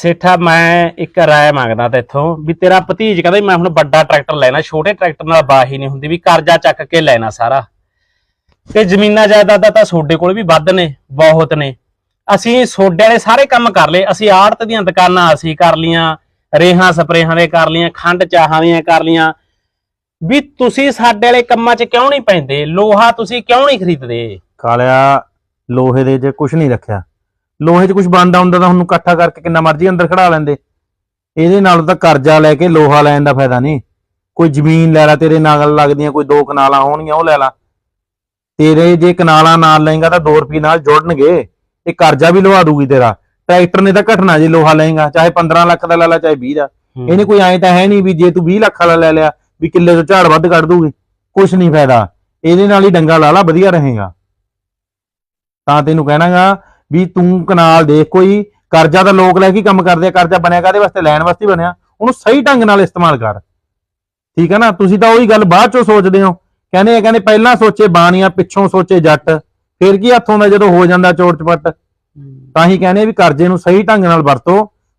ਸੇਠਾ, ਮੈਂ ਇੱਕ ਰਾਏ ਮੰਗਦਾ ਤੇਥੋਂ ਵੀ ਤੇਰਾ ਭਤੀਜ ਕਹਿੰਦਾ ਵੀ ਮੈਂ ਹੁਣ ਵੱਡਾ ਟਰੈਕਟਰ ਲੈਣਾ, ਛੋਟੇ ਟਰੈਕਟਰ ਨਾਲ ਬਾਹੀ ਨਹੀਂ ਹੁੰਦੀ, ਵੀ ਕਰਜ਼ਾ ਚੱਕ ਕੇ ਲੈਣਾ ਸਾਰਾ। ਤੇ ਜ਼ਮੀਨਾਂ ਜਾਇਦਾਦਾਂ ਤਾਂ ਤੁਹਾਡੇ ਕੋਲ ਵੀ ਵੱਧ ਨੇ, ਬਹੁਤ ਨੇ। ਅਸੀਂ ਸੋਡੇ ਵਾਲੇ ਸਾਰੇ ਕੰਮ ਕਰ ਲਏ, ਅਸੀਂ ਆੜਤ ਦੀਆਂ ਦੁਕਾਨਾਂ ਅਸੀਂ ਕਰ ਲੀਆਂ ਰੇਹਾਂ ਸਪਰੇਹਾਂ ਦੇ ਕਰ ਲੀਆਂ ਖੰਡ ਚਾਹਾਂ ਦੀਆਂ ਕਰ ਲੀਆਂ ਵੀ ਤੁਸੀਂ ਸਾਡੇ ਵਾਲੇ ਕੰਮਾਂ 'ਚ ਕਿਉਂ ਨਹੀਂ ਪੈਂਦੇ? ਲੋਹਾ ਤੁਸੀਂ ਕਿਉਂ ਨਹੀਂ ਖਰੀਦਦੇ? ਕਾਲਿਆ, ਲੋਹੇ ਦੇ 'ਚ ਕੁਝ ਨਹੀਂ ਰੱਖਿਆ। ਲੋਹੇ 'ਚ ਕੁਝ ਬਣਦਾ ਹੁੰਦਾ ਤਾਂ ਉਹਨੂੰ ਇਕੱਠਾ ਕਰਕੇ ਕਿੰਨਾ ਮਰਜ਼ੀ ਅੰਦਰ ਖੜਾ ਲੈਂਦੇ। ਇਹਦੇ ਨਾਲ ਤਾਂ ਕਰਜ਼ਾ ਲੈ ਕੇ ਲੋਹਾ ਲੈਣ ਦਾ ਫਾਇਦਾ ਨਹੀਂ। ਕੋਈ ਜ਼ਮੀਨ ਲੈ ਲੈ ਤੇਰੇ ਨਾਲ ਲੱਗਦੀਆਂ ਕੋਈ ਦੋ ਕਨਾਲਾਂ ਹੋਣਗੀਆਂ ਉਹ ਲੈ ਲੈ। ਤੇਰੇ ਜੇ ਕਨਾਲਾਂ ਨਾਲ ਲਏਗਾ ਤਾਂ 2 ਰੁਪਏ ਨਾਲ ਜੁੜਨਗੇ। ਇਹ ਕਰਜ਼ਾ ਵੀ ਲਵਾ ਦੂਗੀ ਤੇਰਾ। ਟਰੈਕਟਰ ਨੇ ਤਾਂ ਘਟਣਾ ਜੇ ਲੋਹਾ ਲਏਗਾ ਚਾਹੇ 15 ਲੱਖ ਦਾ ਲੈ ਲੈ ਚਾਹੇ 20 ਦਾ। ਇਹਨੇ ਕੋਈ ਐਂ ਤਾਂ ਹੈ ਨਹੀਂ ਵੀ ਜੇ ਤੂੰ 20 ਲੱਖ ਵਾਲਾ ਲੈ ਲਿਆ ਵੀ ਕਿੱਲੇ ਤੋਂ ਝਾੜ ਵੱਧ ਕੱਢ ਦੂਗੀ। ਕੁਛ ਨਹੀਂ ਫਾਇਦਾ। ਇਹਦੇ ਨਾਲ ਹੀ ਡੰਗਾ ਲਾ ਲਾ ਵਧੀਆ ਰਹੇਗਾ। ਤਾਂ ਤੈਨੂੰ ਕਹਿਣਾਗਾ ਵੀ ਤੂੰ ਕਨਾਲ ਦੇਖ ਕੋਈ, ਕਰਜ਼ਾ ਤਾਂ ਲੋਕ ਲੈ ਕੇ ਕੰਮ ਕਰਦੇ ਆ, ਕਰਜ਼ਾ ਬਣਿਆ ਕਾਦੇ ਵਾਸਤੇ? ਲੈਣ ਵਾਸਤੇ ਬਣਿਆ। ਉਹਨੂੰ ਸਹੀ ਢੰਗ ਨਾਲ ਇਸਤੇਮਾਲ ਕਰ। ਠੀਕ ਹੈ ਨਾ? ਤੁਸੀਂ ਤਾਂ ਉਹੀ ਗੱਲ ਬਾਅਦ ਚੋਂ ਸੋਚਦੇ ਹੋ। ਕਹਿੰਦੇ ਆ, ਕਹਿੰਦੇ ਪਹਿਲਾਂ ਸੋਚੇ ਬਾਣੀਆਂ, ਪਿੱਛੋਂ ਸੋਚੇ ਜੱਟ। ਫਿਰ ਕੀ ਹੱਥੋਂ ਦਾ ਜਦੋਂ ਹੋ ਜਾਂਦਾ ਚੋਟ ਚਪੱਟ ਤਾਂ ਹੀ ਕਹਿੰਦੇ ਵੀ ਕਰਜ਼ੇ ਨੂੰ ਸਹੀ ਢੰਗ ਨਾਲ ਵਰਤੋ।